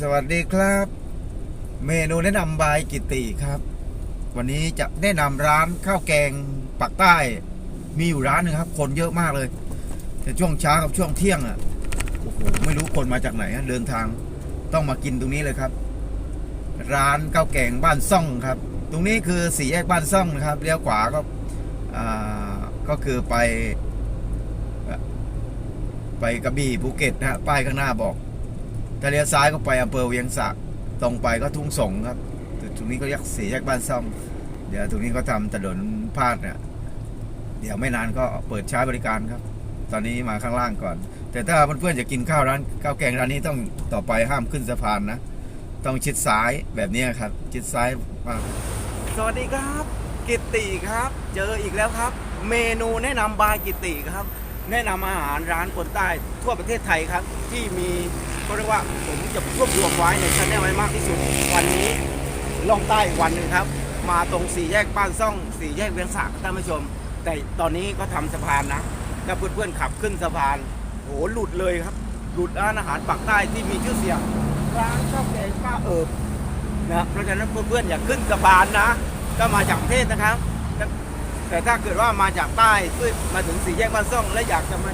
สวัสดีครับ เมนูแนะนำบายกิติครับ วันนี้จะแนะนำร้านข้าวแกงปักใต้มีอยู่ร้านหนึงครับ คนเยอะมากเลย แต่ช่วงเช้ากับช่วงเที่ยงอะโอ้โหไม่รู้คนมาจากไหนเดินทางต้องมากินตรงนี้เลยครับ ร้านข้าวแกงบ้านซ่องครับ ตรงนี้คือสี่แยกบ้านซ่องนะครับเลี้ยวขวาก็อ่าก็คือไป ไปกระบี่ภูเก็ตนะฮะป้ายข้างหน้าบอก ถ้าเลี้ยวซ้ายก็ไปอำเภอเวียงสะตรงไปก็ทุ่งสงครับตรงนี้ก็เรียกสี่แยกบ้านซ่อมเดี๋ยวตรงนี้เขาทำถนนพาดเนี่ยเดี๋ยวไม่นานก็เปิดใช้บริการครับ ตอนนี้มาข้างล่างก่อน แต่ถ้าเพื่อนๆจะกินข้าวร้านข้าวแกงร้านนี้ต้องต่อไปห้ามขึ้นสะพานนะ ต้องชิดซ้ายแบบนี้ครับ ชิดซ้ายมาสวัสดีครับ กิติครับ เจออีกแล้วครับ เมนูแนะนำบายกิติครับ แนะนำอาหารร้านคนใต้ทั่วประเทศไทยครับ ที่มีก็เรียกว่าผมจะรวบรวมไว้ในชั้นแนลไว้มากที่สุด วันนี้ล่องใต้วันหนึ่งครับ มาตรงสี่แยกบ้านซ่องสี่แยกเวียงสะท่านผู้ชม แต่ตอนนี้ก็ทำสะพานนะถ้าเพื่อนๆขับขึ้นสะพานโหหลุดเลยครับ หลุดร้านอาหารปักใต้ที่มีชื่อเสียงร้านข้าวแกงป้าเอิบนะเพราะฉะนั้นเพื่อนๆอย่าขึ้นสะพานนะ ก็มาจากประเทศนะครับ แต่ถ้าเกิดว่ามาจากใต้เพื่อมาถึงสี่แยกบ้านซ่องและอยากจะมา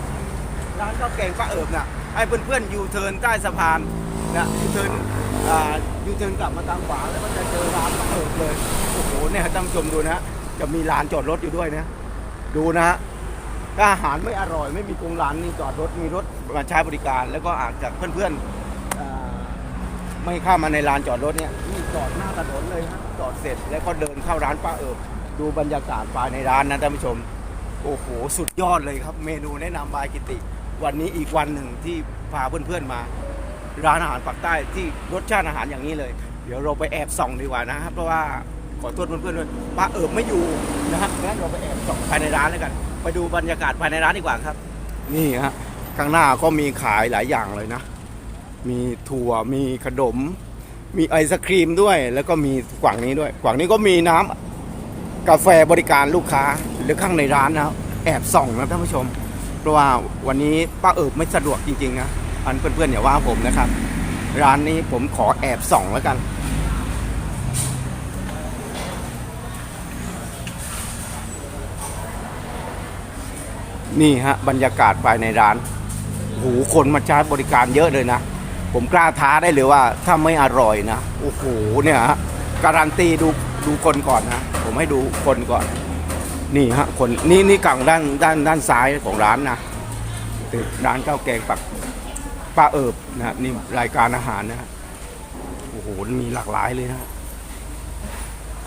ร้านข้าวแกงป้าเอิบน่ะให้เพื่อนๆยูเทิร์นใต้สะพานนะยูเทิร์นอ่ายูเทิร์นกลับมาทางขวาแล้วก็จะเจอร้านป้าเอิบเลยโอ้โหเนี่ยท่านผู้ชมดูนะจะมีลานจอดรถอยู่ด้วยนะ ดูนะฮะถ้าอาหารไม่อร่อยไม่มีตรงร้านนี่จอดรถมีรถมาใช้บริการ แล้วก็อาจจะเพื่อนๆอ่าไม่เข้ามาในลานจอดรถเนี่ยนี่จอดหน้าถนนเลยฮะจอดเสร็จแล้วก็เดินเข้าร้านป้าเอิบ ดูบรรยากาศภายในร้านนะท่านผู้ชม โอ้โห สุดยอดเลยครับ เมนูแนะนำบายกิติ วันนี้อีกวันหนึ่งที่พาเพื่อนๆมา ร้านอาหารปากใต้ที่รสชาติอาหารอย่างนี้เลย เดี๋ยวเราไปแอบส่องดีกว่านะครับเพราะว่าขอโทษเพื่อนๆด้วยป้าเอิบไม่อยู่นะฮะงั้นเราไปแอบส่องภายในร้านแล้วกัน ไปดูบรรยากาศภายในร้านดีกว่าครับ นี่ฮะข้างหน้าก็มีขายหลายอย่างเลยนะ มีถั่วมีขนม มีไอศครีมด้วย แล้วก็มีกว่างนี้ด้วย กว่างนี้ก็มีน้ำ กาแฟบริการลูกค้าหรือข้างในร้านนะแอบส่องนะท่านผู้ชม เพราะว่าวันนี้ป้าเอิบไม่สะดวกจริงๆนะอันเพื่อนๆอย่าว่าผมนะครับ ร้านนี้ผมขอแอบส่องแล้วกัน นี่ฮะบรรยากาศภายในร้านโอ้โหคนมาใช้บริการเยอะเลยนะ ผมกล้าท้าได้เลยว่าถ้าไม่อร่อยนะ โอ้โหเนี่ยฮะการันตีดู ดูคนก่อนนะผมให้ดูคนก่อน นี่ฮะคนนี่นี่กล่องด้านด้านด้านซ้ายของร้านนะตึกร้านข้าวแกงปักป้าเอิบนะฮะนี่รายการอาหารนะฮะโอ้โหมีหลากหลายเลยนะ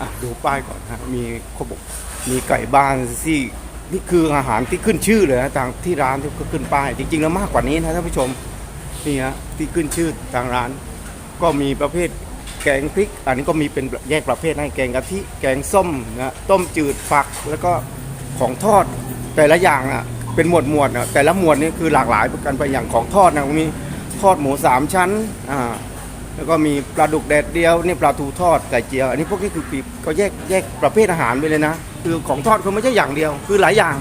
อะดูป้ายก่อนฮะมีเขาบอกมีไก่บ้านที่นี่คืออาหารที่ขึ้นชื่อเลยนะทางที่ร้านที่ขึ้นป้ายจริง ๆ แล้วมากกว่านี้นะท่านผู้ชมนี่ฮะที่ขึ้นชื่อทางร้าน ก็มีประเภท แกงพริก อันนี้ก็มีเป็นแยกประเภทให้แกงกะทิแกงส้มนะต้มจืดฝักแล้วก็ของทอดแต่ละอย่างอะเป็นหมวดหมวดอะแต่ละหมวดนี่คือหลากหลายกันไปอย่างของทอดนะมีทอดหมูสามชั้นอ่าแล้วก็มีปลาดุกแดดเดียวนี่ปลาทูทอดไก่เจียว อันนี้พวกนี้คือปีก็แยกแยกประเภทอาหารไปเลยนะ คือของทอดเขาไม่ใช่อย่างเดียว คือหลายอย่าง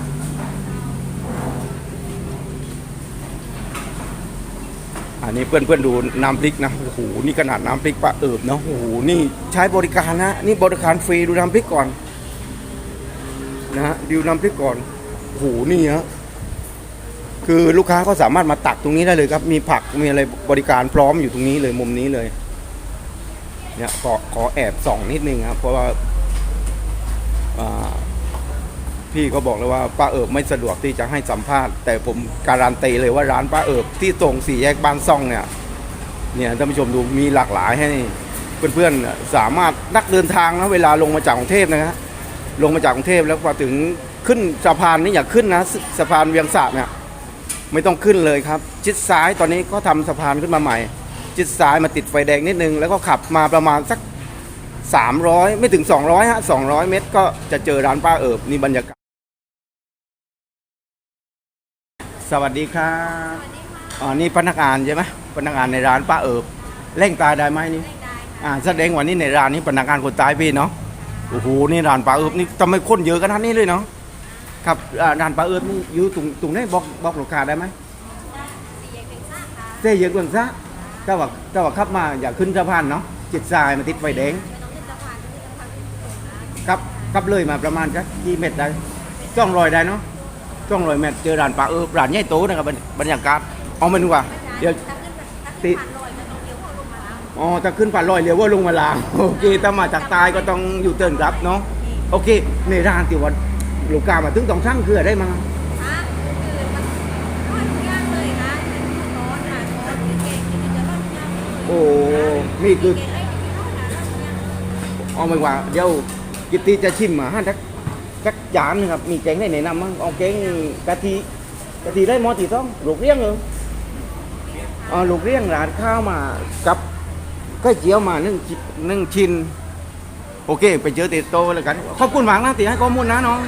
อันนี้เพื่อนเพื่อนๆดูน้ำพริกนะโอ้โหนี่ขนาดน้ำพริกปลาเอิบนะโอ้โหนี่ใช้บริการนะ นี่บริการฟรีดูน้ำพริกก่อนนะฮะดูน้ำพริกก่อนโอ้โหนี่ฮะคือลูกค้าก็สามารถมาตักตรงนี้ได้เลยครับ มีผักมีอะไรบริการพร้อมอยู่ตรงนี้เลยมุมนี้เลย เนี่ยขอขอแอบส่องนิดนึงครับเพราะว่าอ่า พี่ก็บอกเลยว่าป้าเอิบไม่สะดวกที่จะให้สัมภาษณ์ แต่ผมการันตีเลยว่าร้านป้าเอิบที่ตรงสี่แยกบ้านซ่องเนี่ยเนี่ยท่านผู้ชมดูมีหลากหลายให้เพื่อนๆสามารถนักเดินทางนะเวลาลงมาจากกรุงเทพนะฮะลงมาจากกรุงเทพแล้วพอถึงขึ้นสะพานนี่อย่าขึ้นนะสะพานเวียงสะเนี่ยไม่ต้องขึ้นเลยครับชิดซ้ายตอนนี้ก็ทำสะพานขึ้นมาใหม่ชิดซ้ายมาติดไฟแดงนิดนึง แล้วก็ขับมาประมาณสัก 300 ไม่ถึง 200ฮะ200 เมตร ก็จะเจอร้านป้าเอิบนี่บรรยากาศ สวัสดีครับอ๋อนี่พนักงานใช่ไหมพนักงานในร้านป้าเอิบเร่งตายได้ไหมนี่อ่าแสดงว่านี่ในร้านนี้พนักงานคนตายพี่เนาะโอ้โหนี่ร้านป้าเอิบนี่ทำไมคนเยอะขนาดนี้เลยเนาะครับอ่าร้านป้าเอิบนี่อยู่ตรงตรงไหนี้บอกบอกลูกค้าได้ไหมเส้เยอะกว่าซะถ้าว่าถ้าว่าขับมาอยากขึ้นสะพานเนาะจิตทรายมาติดไฟแดงไม่ต้องขึ้นสะพานขึ้นสะพานขึ้นสูงนะขับขับเลยมาประมาณสักกี่เมตรได้จ้องรอยได้เนาะ จ้องรอยเมตรเจอร้านปลาเออร้านใหญ่โตนะครับบรรบรรยากาศเอามาดูว่าเดี๋ยวถ้าขึ้นแบบถ้าติขึ้นผ่านลอยมันต้องเลี้ยวเข้าลงมาแล้วอ๋อถ้าขึ้นผ่านลอยเรียวว่าลงมาลางโอเคถ้ามาจากตายก็ต้องอยู่เตินครับเนาะโอเค ในร้านที่ว่าลูกค้ามาถึงต้องสั่งคืออะไรมาอะคือมันร้อนทุกอย่างเลยนะร้อนนะร้อนกินเก่งกินจะร้อนทุกอย่างเลยโอ้นี่คือเก่งไอ้กินร้อนนะร้อนทุกอย่างเอาไม่ว่า เดี๋ยวกิตติจะชิมมาให้ทัก สักจานนึงครับ มีแกงได้แนะนำมั้งเอาแกงกะทิกะทิได้หมอตีต้องลูกเรียงเหรออ๋อลูกเรียงร้านข้าวมากับก็เจียวมาหนึ่งนหนึ่งชิ้นโอเค ไปเจอติดโตแล้วกัน ขอบคุณมากนะตีให้ข้อมูลนะน้อง